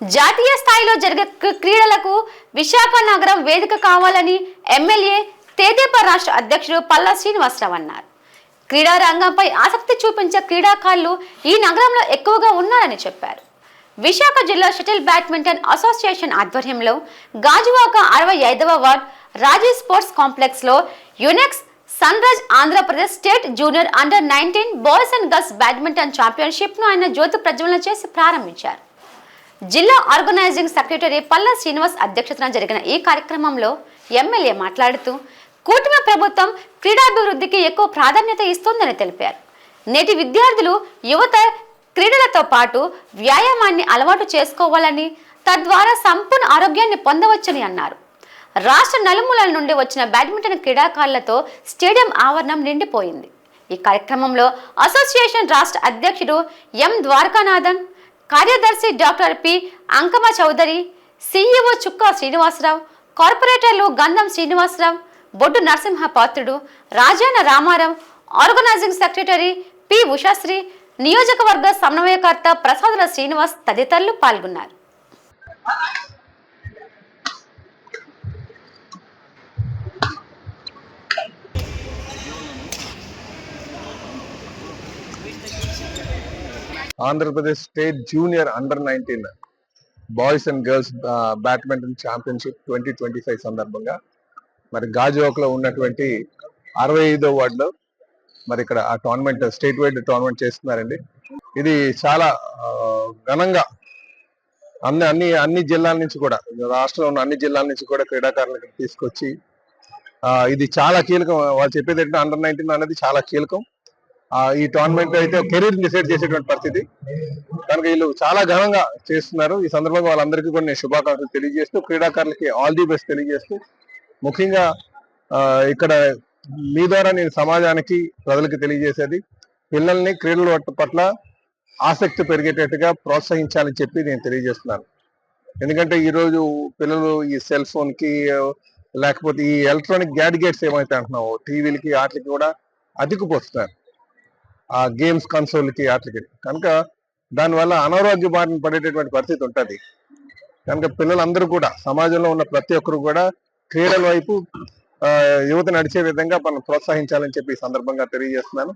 జాతీయ స్థాయిలో జరిగే క్రీడలకు విశాఖ నగరం వేదిక కావాలని ఎమ్మెల్యే తేదేపా రాష్ట్ర అధ్యక్షుడు పల్లా శ్రీనివాసరావు అన్నారు. క్రీడా రంగంపై ఆసక్తి చూపించే క్రీడాకారులు ఈ నగరంలో ఎక్కువగా ఉన్నారని చెప్పారు. విశాఖ జిల్లా షటిల్ బ్యాడ్మింటన్ అసోసియేషన్ ఆధ్వర్యంలో గాజువాక అరవై ఐదవ వార్డ్ రాజీ స్పోర్ట్స్ కాంప్లెక్స్లో Yonex Yonex sunrise Andhra Pradesh state junior under nineteen boys and girls badminton ఛాంపియన్షిప్ను ఆయన జ్యోతి ప్రజ్వలన చేసి ప్రారంభించారు. జిల్లా ఆర్గనైజింగ్ సెక్రటరీ పల్లా శ్రీనివాస్ అధ్యక్షతన జరిగిన ఈ కార్యక్రమంలో ఎమ్మెల్యే మాట్లాడుతూ కూటమి ప్రభుత్వం క్రీడాభివృద్ధికి ఎక్కువ ప్రాధాన్యత ఇస్తోందని తెలిపారు. నేటి విద్యార్థులు యువత క్రీడలతో పాటు వ్యాయామాన్ని అలవాటు చేసుకోవాలని తద్వారా సంపూర్ణ ఆరోగ్యాన్ని పొందవచ్చని అన్నారు. రాష్ట్ర నలుమూలల నుండి వచ్చిన బ్యాడ్మింటన్ క్రీడాకారులతో స్టేడియం ఆవరణం నిండిపోయింది. ఈ కార్యక్రమంలో అసోసియేషన్ రాష్ట్ర అధ్యక్షుడు ఎం ద్వారకానాథన్ కార్యదర్శి doctor P. Ankama Chowdary CEO Chukka Srinivasa Rao కార్పొరేటర్లు Gandham Srinivasa Rao Boddu Narasimha Patrudu Rajana Rama Rao organising secretary P. Usha Sri నియోజకవర్గ సమన్వయకర్త ప్రసాదుల శ్రీనివాస్ తదితరులు పాల్గొన్నారు. Andhra Pradesh state junior under nineteen boys and girls badminton championship twenty twenty five సందర్భంగా. మరి గాజువాకలో ఉన్నటువంటి అరవై ఐదో వార్డులో మరి ఇక్కడ ఆ టోర్నమెంట్ స్టేట్ వైడ్ టోర్నమెంట్ చేస్తున్నారండి. ఇది చాలా ఘనంగా అన్ని అన్ని అన్ని జిల్లాల నుంచి కూడా రాష్ట్రంలో ఉన్న అన్ని జిల్లాల నుంచి కూడా క్రీడాకారులను ఇక్కడ తీసుకొచ్చి ఇది చాలా కీలకం. వాళ్ళు చెప్పేది ఏంటంటే అండర్ నైన్టీన్ అనేది చాలా కీలకం. ఈ టోర్నమెంట్ అయితే కెరీర్ డిసైడ్ చేసేటువంటి పరిస్థితి. కనుక వీళ్ళు చాలా ఘనంగా చేస్తున్నారు. ఈ సందర్భంగా వాళ్ళందరికీ కూడా నేను శుభాకాంక్షలు తెలియజేస్తూ క్రీడాకారులకి ఆల్ ది బెస్ట్ తెలియజేస్తూ ముఖ్యంగా ఇక్కడ మీ ద్వారా నేను సమాజానికి ప్రజలకు తెలియజేసేది పిల్లల్ని క్రీడల పట్ల- పట్ల ఆసక్తి పెరిగేటట్టుగా ప్రోత్సహించాలని చెప్పి నేను తెలియజేస్తున్నాను. ఎందుకంటే ఈరోజు పిల్లలు ఈ సెల్ ఫోన్కి లేకపోతే ఈ ఎలక్ట్రానిక్ గ్యాడ్గెట్స్ ఏమైతే అంటున్నావో టీవీలకి వాటికి కూడా అతికిపోతున్నారు. ఆ గేమ్స్ కన్సోల్కి వాటికి కనుక దానివల్ల అనారోగ్య బారిన పడేటటువంటి పరిస్థితి ఉంటుంది. కనుక పిల్లలందరూ కూడా సమాజంలో ఉన్న ప్రతి ఒక్కరు కూడా క్రీడల వైపు యువత నడిచే విధంగా మనం ప్రోత్సహించాలని చెప్పి సందర్భంగా తెలియజేస్తున్నాను.